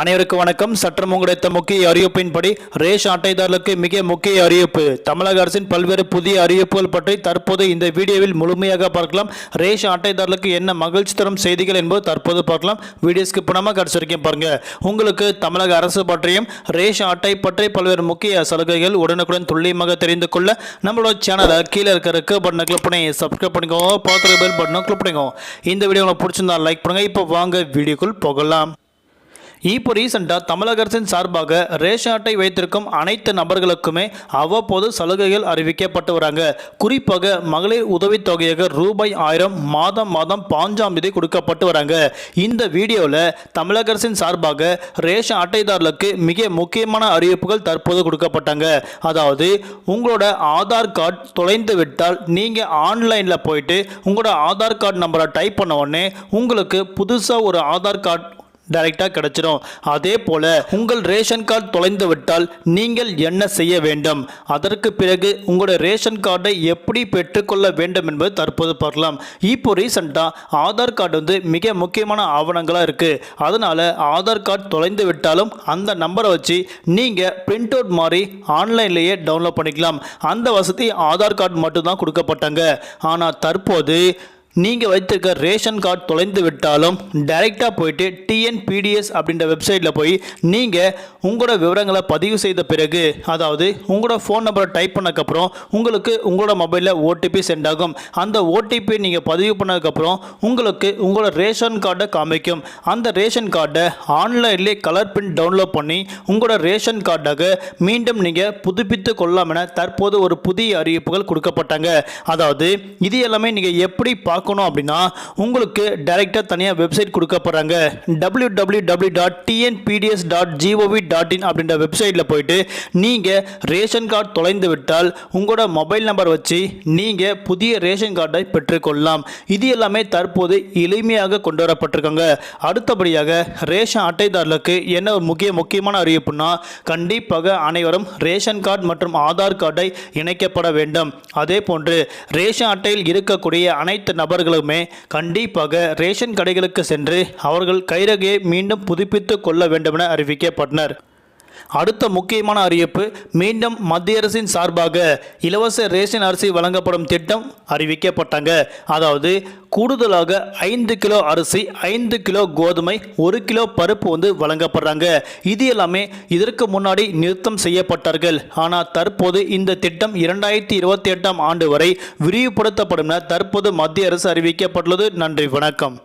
அனைவருக்கு வணக்கம். சற்றம் கிடைத்த முக்கிய அறிவிப்பின்படி ரேஷன் அட்டைதாரர்களுக்கு மிக முக்கிய அறிவிப்பு. தமிழக அரசின் பல்வேறு புதிய அறிவிப்புகள் பற்றி தற்போது இந்த வீடியோவில் முழுமையாக பார்க்கலாம். ரேஷன் அட்டைதாரர்களுக்கு என்ன மகிழ்ச்சி தரும் செய்திகள் என்பது தற்போது பார்க்கலாம். வீடியோஸ்க்கு பணமாக கடைசி வரைக்கும் பாருங்க. உங்களுக்கு தமிழக அரசு பற்றியும் ரேஷன் அட்டை பற்றி பல்வேறு முக்கிய சலுகைகள் உடனுக்குடன் துல்லியமாக தெரிந்து கொள்ள நம்மளோட சேனலை கீழே இருக்கிற இருக்க பட்டனை கிளிக் பண்ணி சப்ஸ்கிரைப் பண்ணிக்கோங்க பார்த்துருக்க பெல் பட்டனை கிளிக் பண்ணிக்கோங்க இந்த வீடியோ உங்களுக்கு பிடிச்சிருந்தா லைக் பண்ணுங்க. இப்போ வாங்க வீடியோக்குள் போகலாம். இப்போ ரீசெண்டாக தமிழக அரசின் சார்பாக ரேஷன் அட்டை வைத்திருக்கும் அனைத்து நபர்களுக்குமே அவ்வப்போது சலுகைகள் அறிவிக்கப்பட்டு வராங்க. குறிப்பாக மகளிர் உதவித்தொகையாக ரூபாய் ஆயிரம் மாதம் மாதம் பாஞ்சாம் தேதி கொடுக்கப்பட்டு வராங்க. இந்த வீடியோவில் தமிழக அரசின் சார்பாக ரேஷன் அட்டைதாரர்களுக்கு மிக முக்கியமான அறிவிப்புகள் தற்போது கொடுக்கப்பட்டாங்க. அதாவது உங்களோட ஆதார் கார்டு தொலைந்து விட்டால் நீங்கள் ஆன்லைனில் போயிட்டு உங்களோட ஆதார் கார்டு நம்பரை டைப் பண்ண உடனே உங்களுக்கு புதுசாக ஒரு ஆதார் கார்டு டைரெக்டாக கிடைச்சிடும் அதே போல் உங்கள் ரேஷன் கார்டு தொலைந்து விட்டால் நீங்கள் என்ன செய்ய வேண்டும்? அதற்கு பிறகு உங்களோட ரேஷன் கார்டை எப்படி பெற்றுக்கொள்ள வேண்டும் என்பது தற்போது பார்க்கலாம். இப்போ ரீசெண்டாக ஆதார் கார்டு வந்து மிக முக்கியமான ஆவணங்களாக இருக்குது அதனால் ஆதார் கார்டு தொலைந்து விட்டாலும் அந்த நம்பரை வச்சு நீங்கள் பிரிண்ட் அவுட் மாதிரி ஆன்லைன்லேயே டவுன்லோட் பண்ணிக்கலாம். அந்த வசதி ஆதார் கார்டு மட்டும்தான் கொடுக்கப்பட்டாங்க. ஆனால் தற்போது நீங்கள் வைத்திருக்க ரேஷன் கார்டு தொலைந்து விட்டாலும் டைரெக்டாக போயிட்டு டிஎன்பிடிஎஸ் அப்படின்ற வெப்சைட்டில் போய் நீங்கள் உங்களோட விவரங்களை பதிவு செய்த பிறகு அதாவது உங்களோட ஃபோன் நம்பரை டைப் பண்ணக்கப்புறம் உங்களுக்கு உங்களோட மொபைலில் ஓடிபி சென்ட் ஆகும். அந்த ஓடிபி நீங்கள் பதிவு பண்ணதுக்கப்புறம் உங்களுக்கு உங்களோட ரேஷன் கார்டை காமிக்கும். அந்த ரேஷன் கார்டை ஆன்லைன்லேயே கலர் பிரிண்ட் டவுன்லோட் பண்ணி உங்களோட ரேஷன் கார்டாக மீண்டும் நீங்கள் புதுப்பித்து கொள்ளலாம் என தற்போது ஒரு புதிய அறிவிப்புகள் கொடுக்கப்பட்டாங்க. அதாவது இது எல்லாமே நீங்கள் எப்படி பார்க்க பார்க்கணும் அப்படின்னா உங்களுக்கு டைரெக்டாக தனியாக website கொடுக்கப்படுறாங்க. W W W dot TNPDS dot GOV dot in அப்படின்ற வெப்சைட்டில் போயிட்டு நீங்கள் ரேஷன் கார்டு தொலைந்து விட்டால் உங்களோட மொபைல் நம்பர் வச்சு நீங்கள் புதிய ரேஷன் கார்டை பெற்றுக்கொள்ளலாம். இது எல்லாமே தற்போது எளிமையாக கொண்டு வரப்பட்டிருக்காங்க. அடுத்தபடியாக ரேஷன் அட்டைதாரர்களுக்கு என்ன ஒரு முக்கிய முக்கியமான அறிவிப்புனா கண்டிப்பாக அனைவரும் ரேஷன் கார்டு மற்றும் ஆதார் கார்டை இணைக்கப்பட வேண்டும். அதே போன்று ரேஷன் அட்டையில் இருக்கக்கூடிய அனைத்து நபர் நபர்களுமே கண்டிப்பாக ரேஷன் கடைகளுக்கு சென்று அவர்கள் கைரகையை மீண்டும் புதுப்பித்துக் கொள்ள வேண்டுமென அறிவிக்கப்பட்டனர். அடுத்த முக்கியமான அறிவிப்பு மீண்டும் மத்திய அரசின் சார்பாக இலவச ரேஷன் அரிசி வழங்கப்படும் திட்டம் அறிவிக்கப்பட்டாங்க. அதாவது கூடுதலாக ஐந்து கிலோ அரிசி ஐந்து கிலோ கோதுமை ஒரு கிலோ பருப்பு வந்து வழங்கப்படுறாங்க. இது எல்லாமே இதற்கு முன்னாடி நிறுத்தம் செய்யப்பட்டார்கள். ஆனால் தற்போது இந்த திட்டம் இரண்டாயிரத்தி இருபத்தி எட்டாம் ஆண்டு வரை விரிவுபடுத்தப்படும் என தற்போது மத்திய அரசு அறிவிக்கப்பட்டுள்ளது. நன்றி வணக்கம்.